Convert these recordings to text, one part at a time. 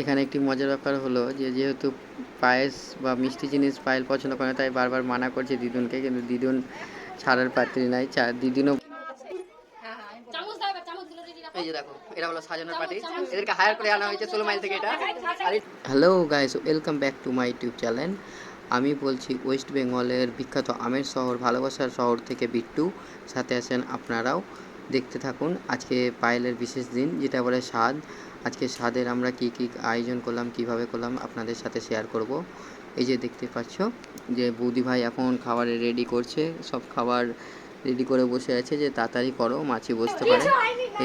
এখানে একটি মজার ব্যাপার হলো যে যেহেতু পায়েস বা মিষ্টি জিনিস পায়েল পছন্দ করে না, তাই বারবার মানা করছে দিদুনকে কিন্তু দিদুন ছাড়ার পাত্রী নাই। দিদুনও এই যে দেখো এটা হলো সাজানোর পার্টি। এদেরকে হায়ার করে আনা হয়েছে ষোলো মাইল থেকে এটা। Hello guys welcome back to my YouTube channel আমি বলছি ওয়েস্ট বেঙ্গলের বিখ্যাত আমের শহর ভালোবাসার শহর থেকে বিট্টু। সাথে আছেন আপনারাও। দেখতে থাকুন আজকে পায়েলের বিশেষ দিন যেটা বলে স্বাদ। আজকে স্বাদের আমরা কি কি আয়োজন করলাম কীভাবে করলাম আপনাদের সাথে শেয়ার করব। এই যে দেখতে পাচ্ছ যে বৌদি ভাই এখন খাবারে রেডি করছে সব খাবার রেডি করে বসে আছে যে তাড়াতাড়ি করো মাছি বসতে পারে।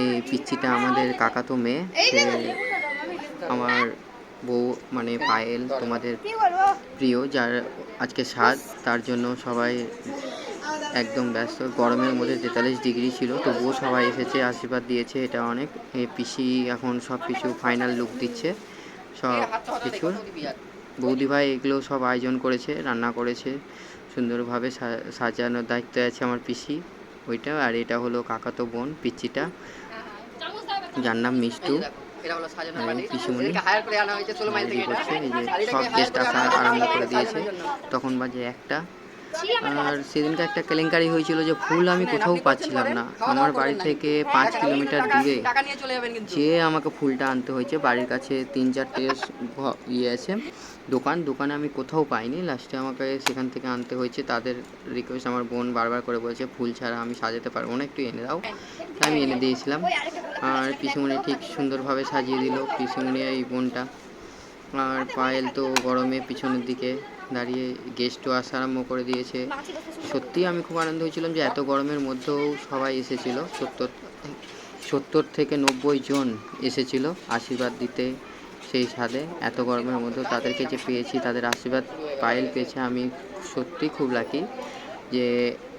এই পিচ্ছিটা আমাদের কাকাতো মেয়ে সে আমার বউ মানে পায়েল তোমাদের প্রিয় যার আজকে স্বাদ তার জন্য সবাই একদম ব্যস্ত। গরমের মধ্যে তেতাল্লিশ ডিগ্রি ছিল তবুও সবাই এসেছে আশীর্বাদ দিয়েছে এটা অনেক। এই পিসি এখন সব কিছু ফাইনাল লুক দিচ্ছে। সব কিছু। বৌদি ভাই এগুলো সব আয়োজন করেছে রান্না করেছে সুন্দরভাবে সাজানোর দায়িত্বে আছে আমার পিসি। ওইটা আর এটা হলো কাকাতো বোন এবার যার নাম মিষ্টু। পিসিমণি। করছে সব গেস্ট আসা আরম্ভ করে দিয়েছে। তখন বাজে একটা। আর সেদিনকে একটা কেলেঙ্কারি হয়েছিল যে ফুল আমি কোথাও পাচ্ছিলাম না। আমার বাড়ি থেকে পাঁচ কিলোমিটার দূরে যে আমাকে ফুলটা আনতে হয়েছে, বাড়ির কাছে তিন চারটে ইয়ে আছে। দোকান, দোকানে আমি কোথাও পাইনি। লাস্টে আমাকে সেখান থেকে আনতে হয়েছে। তাদের রিকোয়েস্ট আমার বোন বারবার করে বলেছে, ফুল ছাড়া আমি সাজাতে পারব না, একটু এনে দাও। আমি এনে দিয়েছিলাম। আর পিসুমণি ঠিক সুন্দরভাবে সাজিয়ে দিল। পিসুমণি এই বোনটা। আর পায়েল তো গরমে পিছনের দিকে দাঁড়িয়ে গেস্টও আসা আরম্ভ করে দিয়েছে। সত্যি আমি খুব আনন্দ হয়েছিলাম যে এত গরমের মধ্যেও সবাই এসেছিল। সত্তর সত্তর থেকে নব্বই জন এসেছিল আশীর্বাদ দিতে সেই স্বাদে এত গরমের মধ্যেও তাদেরকে যে পেয়েছি, তাদের আশীর্বাদ পায়েল পেয়েছে আমি সত্যি খুব লাকি যে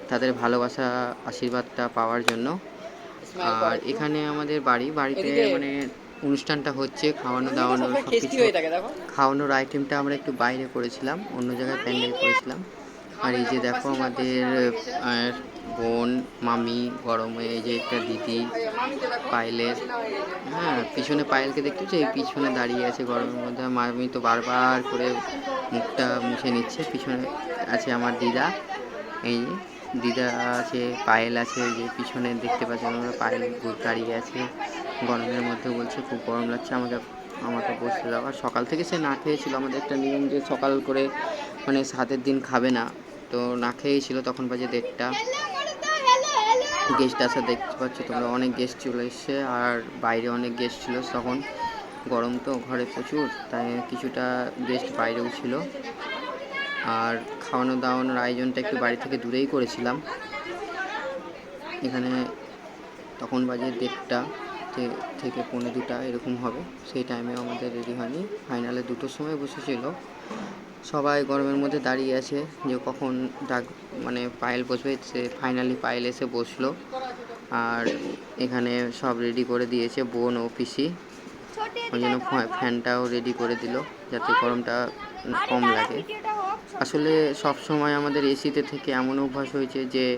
তাদের ভালোবাসা, আশীর্বাদটা পাওয়ার জন্য। আর এখানে আমাদের বাড়ি, বাড়িতে মানে অনুষ্ঠানটা হচ্ছে খাওয়ানো দাওয়ানো খাওয়ানোর আইটেমটা আমরা একটু বাইরে করেছিলাম অন্য জায়গায় প্যান্ডেল করেছিলাম। আর এই যে দেখো আমাদের বোন মামি গরমে এই যে একটা দিদি পায়েলের হ্যাঁ পিছনে পায়েলকে দেখতেছো এই পিছনে দাঁড়িয়ে আছে গরমের মধ্যে। মামি তো বারবার করে মুখটা মুছে নিচ্ছে পিছনে আছে আমার দিদা। এই যে দিদা আছে পায়েল আছে ওই যে পিছনে দেখতে পাচ্ছেন আমরা পায়েল দাঁড়িয়ে আছে। গরমের মধ্যে বলছে, খুব গরম লাগছে, আমাকে আমাকে বসতে দাও। আর সকাল থেকে সে না খেয়েছিল। আমাদের একটা নিয়ম যে সকাল করে মানে সাতের দিন খাবে না। তো না খেয়েই ছিল তখন বাজে দেড়টা। গেস্ট আসা দেখতে পাচ্ছ তোমরা, অনেক গেস্ট চলে এসছে। আর বাইরে অনেক গেস্ট ছিল তখন। গরম তো, ঘরে প্রচুর, তাই কিছুটা গেস্ট বাইরেও ছিল। আর খাওয়ানো দাওয়ানোর আয়োজনটা একটু বাড়ি থেকে দূরেই করেছিলাম। এখানে তখন বাজে দেড়টা। থেকে পৌনে দুটা এরকম হবে। সেই টাইমে আমাদের রেডি হয়নি। ফাইনালে দুটোর সময় বসেছিল। সবাই গরমের মধ্যে দাঁড়িয়ে আছে যে কখন ডাক মানে পায়েল বসবে। সে ফাইনালি পায়েল এসে বসল। আর এখানে সব রেডি করে দিয়েছে বোন ও পিসি। ওই জন্য ফ্যা- ফ্যানটাও রেডি করে দিল যাতে গরমটা কম লাগে। আসলে সব সময় আমাদের এসিতে থেকে এমন অভ্যাস হয়েছে যে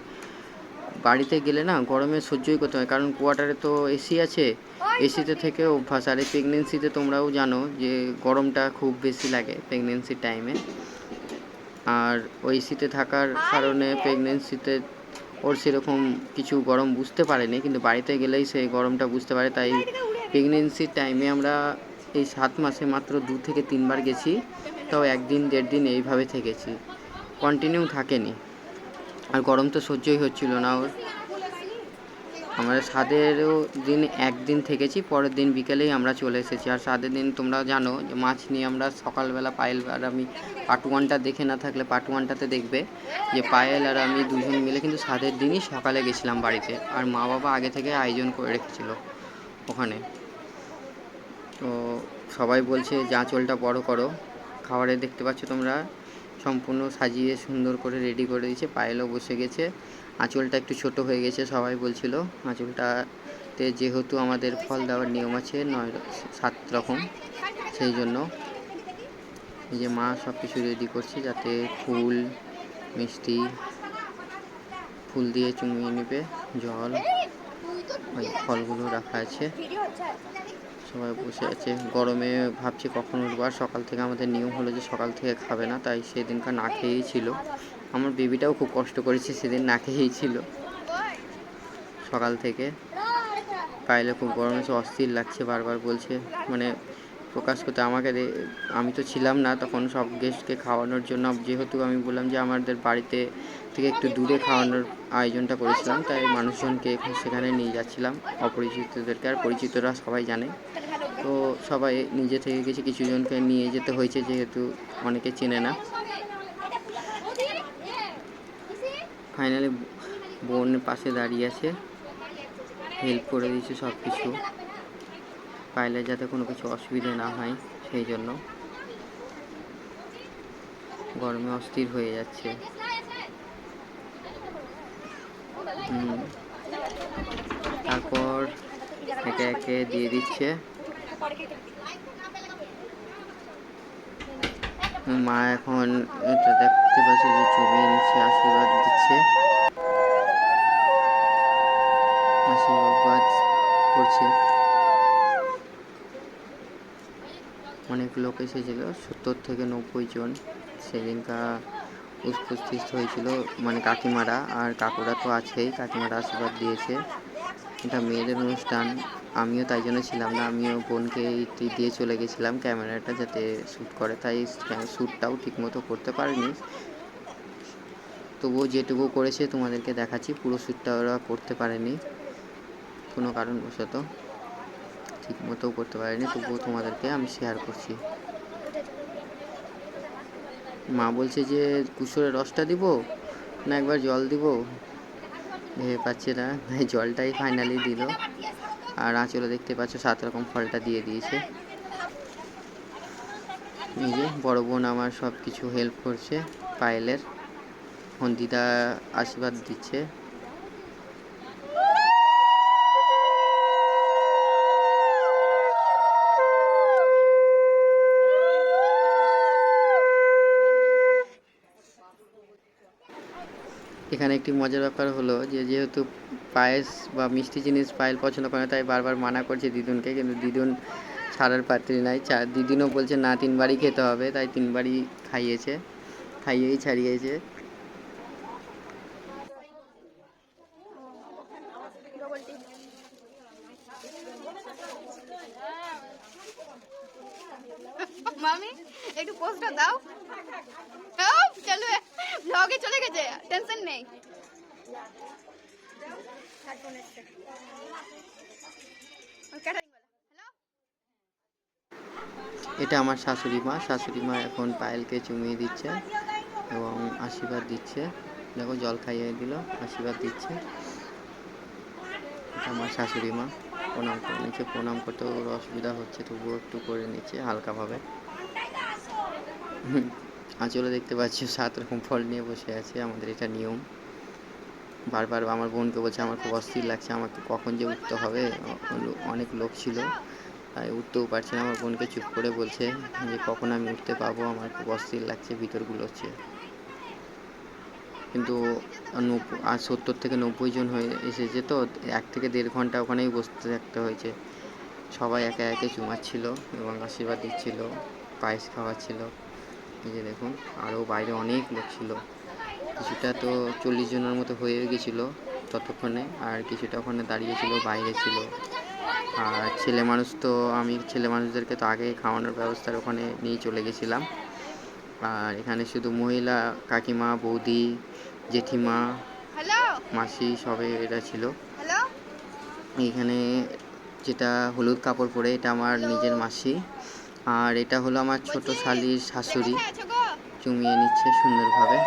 বাড়িতে গেলে না গরমে সহ্যই করতে হয়। কারণ কোয়ার্টারে তো এসি আছে। এসিতে থেকে অভ্যাস। আর এই প্রেগনেন্সিতে তোমরাও জানো যে গরমটা খুব বেশি লাগে প্রেগনেন্সির টাইমে আর ওই এসিতে থাকার কারণে প্রেগনেন্সিতে ওর সেরকম কিছু গরম বুঝতে পারেনি। কিন্তু বাড়িতে গেলেই সেই গরমটা বুঝতে পারে। তাই প্রেগনেন্সির টাইমে আমরা এই সাত মাসে মাত্র দু থেকে তিনবার গেছি। তাও একদিন দেড় দিন এইভাবে থেকেছি। কন্টিনিউ থাকেনি। আর গরম তো সহ্যই হচ্ছিল না ওর। আমরা সাদেরও দিন একদিন থেকেছি, পরের দিন বিকেলেই আমরা চলে এসেছি। আর সাদের দিন তোমরা জানো যে মাছ নিয়ে আমরা সকালবেলা পায়েল আর আমি পার্ট ওয়ানটা দেখে না থাকলে পার্ট ওয়ানটাতে দেখবে যে পায়েল আর আমি দুজন মিলে কিন্তু সাদের দিনই সকালে গেছিলাম বাড়িতে। আর মা বাবা আগে থেকে আয়োজন করে রেখেছিল ওখানে। তো সবাই বলছে, যে আঁচলটা বড় করো। খাবারে দেখতে পাচ্ছ তোমরা সম্পূর্ণ সাজিয়ে সুন্দর করে রেডি করে দিয়েছে। পায়েলও বসে গেছে। আঁচলটা একটু ছোট হয়ে গেছে, সবাই বলছিল। আঁচলটাতে যেহেতু আমাদের ফল দেওয়ার নিয়ম আছে, নয় সাত রকম, সেই জন্য এই যে মা সব কিছু রেডি করছে যাতে ফুল, মিষ্টি, ফুল দিয়ে চুমিয়ে নেবে, জল, ওই ফলগুলো রাখা আছে। সবাই বসে আছে। গরমে ভাবছি কখন উঠবো। আর সকাল থেকে আমাদের নিয়ম হলো যে সকাল থেকে খাবে না, তাই সেদিনকার না খেয়েই ছিল। আমার বেবিটাও খুব কষ্ট করেছে, সেদিন না খেয়েই ছিল। সকাল থেকে। পাইলে খুব গরমে অস্থির লাগছে, বারবার বলছে। মানে প্রকাশ করতে, আমাকে আমি তো ছিলাম না তখন সব গেস্টকে খাওয়ানোর জন্য। যেহেতু আমি বললাম যে আমাদের বাড়িতে থেকে একটু দূরে খাওয়ানোর আয়োজনটা করেছিলাম, তাই মানুষজনকে সেখানে নিয়ে যাচ্ছিলাম। অপরিচিতদেরকে আর পরিচিতরা সবাই জানে। তো সবাই নিজে থেকে কিছু কিছু জনকে নিয়ে যেতে হয়েছে, যেহেতু অনেকে চেনে না। ফাইনালি বোনের পাশে দাঁড়িয়ে আছে। হেল্প করে দিয়েছে সব কিছু পাইলে যাতে কোনো কিছু অসুবিধে না হয়, সেই জন্য গরমে অস্থির হয়ে যাচ্ছে। তারপর একে একে দিয়ে দিচ্ছে মা এখন এটা লোক এসেছিল, সত্তর থেকে নব্বই জন। সেদিনকার উপস্থিত হয়েছিল মানে কাকিমারা, আর কাকুরা তো আছেই, কাকিমারা আশীর্বাদ দিয়েছে। এটা মেয়েদের অনুষ্ঠান, আমিও তাই জন্য ছিলাম না, আমিও বোনকে এইটি দিয়ে চলে গেছিলাম ক্যামেরাটা যাতে শ্যুট করে, তাই শ্যুটটাও ঠিকমতো করতে পারিনি। তবুও যেটুকু করেছে তোমাদেরকে দেখাচ্ছি, পুরো শ্যুটটা ওরা করতে পারেনি, কোনো কারণবশত। ঠিক মতো করতে পারিনি, তবুও তোমাদেরকে আমি শেয়ার করছি। মা বলছে যে, কুসুরের রসটা দিব না একবার জল দিব? ভেবে পাচ্ছে না জলটাই ফাইনালি দিল। আর আঁচলে দেখতে পাচ্ছ সাত রকম ফলটা দিয়ে দিয়েছে। এই যে, বড় বোন আমার সব কিছু হেল্প করছে, পায়েলের। দিদা আশীর্বাদ দিচ্ছে। এখানে একটি মজার ব্যাপার হলো যে যেহেতু পায়েস বা মিষ্টি জিনিস পায়েল পছন্দ করে তাই বারবার মানা করছে দিদুনকে। কিন্তু দিদুন ছাড়ার পাত্রী নাই। চা, দিদুনও বলছে, না, তিনবারই খেতে হবে। তাই তিনবারই খাইয়েছে, খাইয়েই ছাড়িয়েছে। মামি, একটু পোস্টটা দাও। চলো ব্লগে চলে গেছে টেনশন নেই। এটা আমার শাশুড়ি মা শাশুড়ি মা এখন পায়েলকে চুমিয়ে দিচ্ছে এবং আশীর্বাদ দিচ্ছে। দেখো, জল খাইয়ে দিল, আশীর্বাদ দিচ্ছে। আমার শাশুড়ি মা। প্রণাম করে নিচ্ছে, প্রণাম করতে ওর অসুবিধা হচ্ছে, তবুও একটু করে নিচ্ছে হালকাভাবে। আঁচলে দেখতে পাচ্ছি, সাত রকম ফল নিয়ে বসে আছে আমাদের এটা নিয়ম। বারবার আমার বোনকে বলছে, আমার খুব অস্থির লাগছে, আমাকে কখন যে উঠতে হবে? অনেক লোক ছিল, তাই উঠতেও পারছি না। আমার বোনকে চুপ করে বলছে যে, কখন আমি উঠতে পাবো? আমার খুব অস্থির লাগছে, ভিতরগুলো হচ্ছে। কিন্তু আর সত্তর থেকে নব্বই জন হয়ে এসেছে তো, এক থেকে দেড় ঘণ্টা ওখানেই বসতে থাকতে হয়েছে। সবাই একে একে চুমাচ্ছিল এবং আশীর্বাদ দিচ্ছিল, পায়েস খাওয়াচ্ছিল। এই যে দেখুন, আরও বাইরে অনেক লোক ছিল। কিছুটা তো চল্লিশ জনের মতো হয়ে গেছিল ততক্ষণে, আর কিছুটা ওখানে দাঁড়িয়েছিল বাইরে ছিল। আর ছেলে মানুষ তো, আমি ছেলে মানুষদেরকে তো আগে খাওয়ানোর ব্যবস্থার ওখানে নিয়ে চলে গেছিলাম। আর এখানে শুধু মহিলা কাকিমা বৌদি জেঠিমা মাসি সবে এরা ছিল। এইখানে যেটা হলুদ কাপড় পরে এটা আমার নিজের মাসি। আর এটা হলো আমার ছোট শালির শাশুড়ি। চুমিয়ে নিচ্ছে সুন্দরভাবে।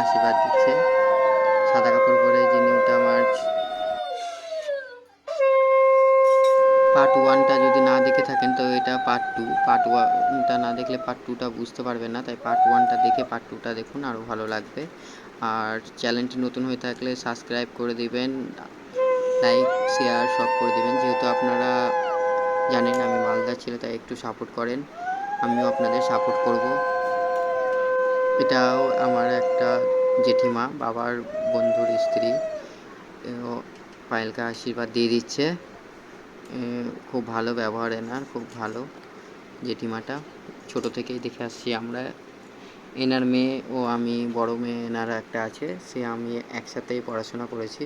আশীর্বাদ দিচ্ছে। সাদা কাপড় পরে যিনি ওটা আমার পার্ট ওয়ানটা যদি না দেখে থাকেন, তো এটা পার্ট টু পার্ট ওয়ানটা না দেখলে পার্ট টুটা বুঝতে পারবেন না। তাই পার্ট ওয়ানটা দেখে পার্ট টুটা দেখুন আরও ভালো লাগবে। আর চ্যানেলটি নতুন হয়ে থাকলে সাবস্ক্রাইব করে দিবেন লাইক শেয়ার সব করে দিবেন। যেহেতু আপনারা জানেন আমি মালদা ছেলে, তাই একটু সাপোর্ট করেন। আমিও আপনাদের সাপোর্ট করব। এটাও আমার একটা জেঠিমা, বাবার বন্ধুর স্ত্রী। পায়েলকে আশীর্বাদ দিয়ে দিচ্ছে। খুব ভালো ব্যবহার এনার, খুব ভালো জেঠিমাটা। ছোট থেকেই দেখে আসছি আমরা। এনার মেয়ে ও আমি, বড় মেয়ে এনার একটা আছে, সে আমি একসাথেই পড়াশোনা করেছি।